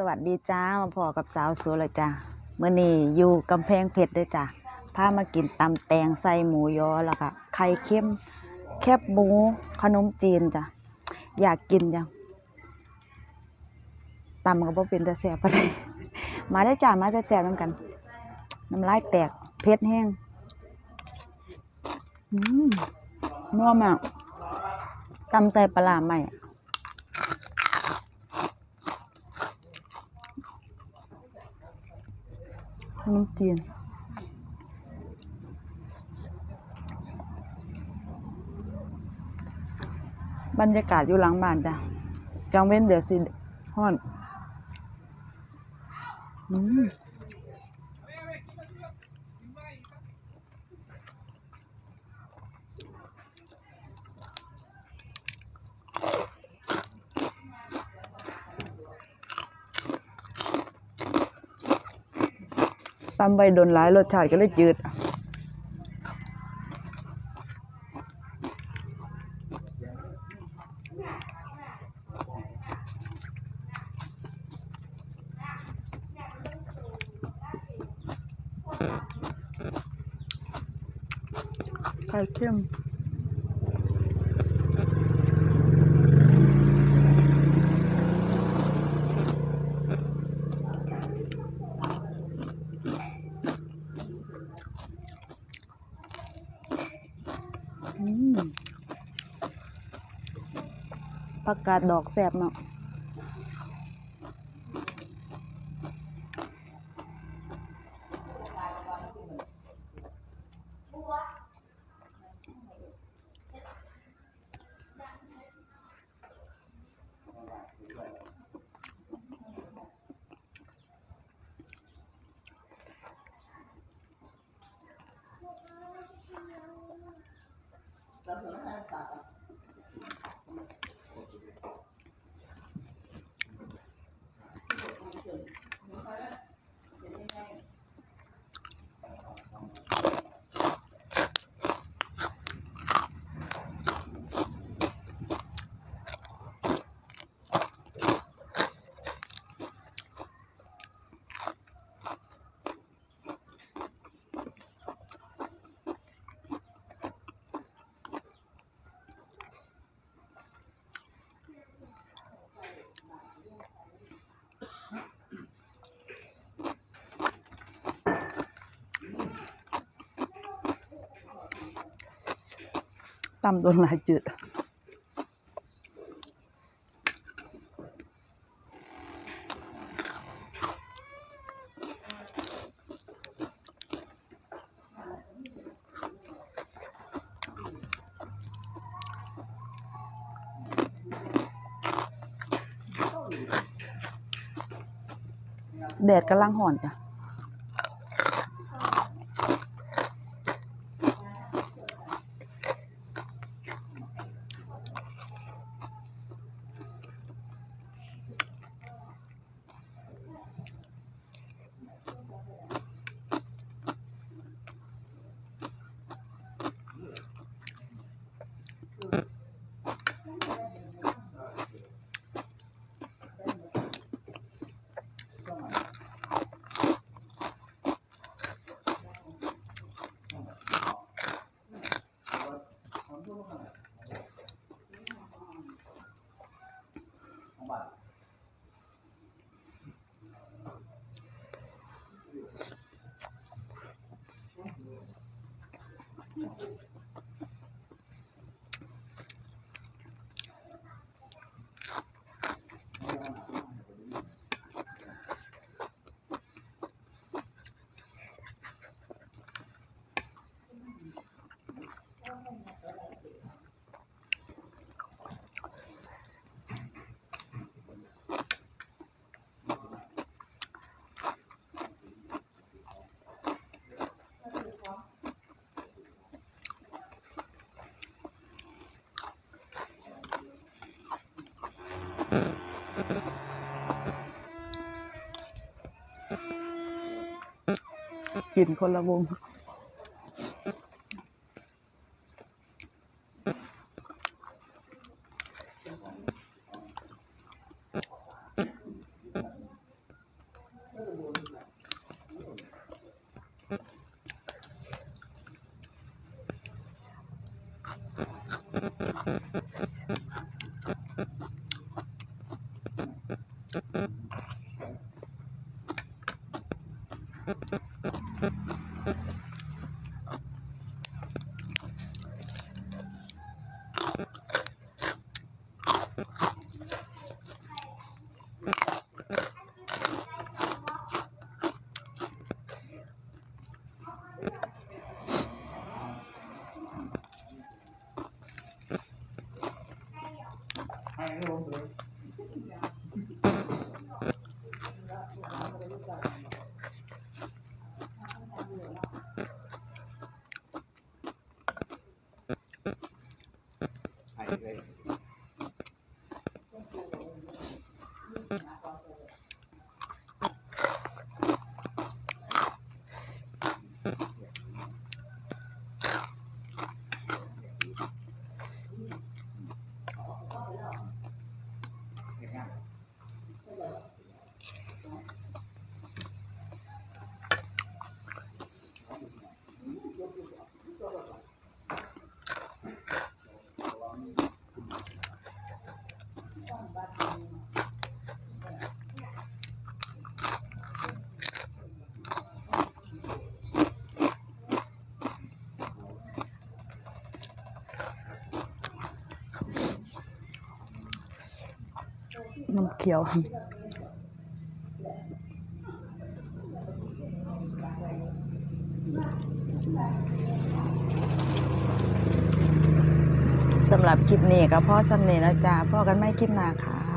สวัสดีจ้ามาพอกับสาวสวยเลยจ้าเมื่อนี้อยู่กำแพงเพชรเด้วยจ้าพามากินตำแตงใส่หมูยอแล้วก็ไข่เค็มแคบหมูขนมจีนจ้ะอยากกินจังตำก็บ่เป็นแต่แสบไปานใดมาได้จ้ามาจะแสบน้ำกันน้ำลายแตกเผ็ดแห้งนัวมากตำใส่ปลาใหม่ ขนมจีนบรรยากาศอยู่หลังบ้านจ้ะกลางเว้นเดี๋ยวสิห้อน อืม ตำใบโดนหลายรสชาติก็เลยจืดไข่เค็ม ผักกาดดอกแซ่บเนาะตำโดนหลายจืดแดดกำลังห่อนจ้ะ กลิ่นคนละมุม Aí, velho. น้ำเขียวสำหรับคลิปนี้ก็พ่อสำเนีแล้วจ้าพ่อกันไม่คลิปหน้าค่ะ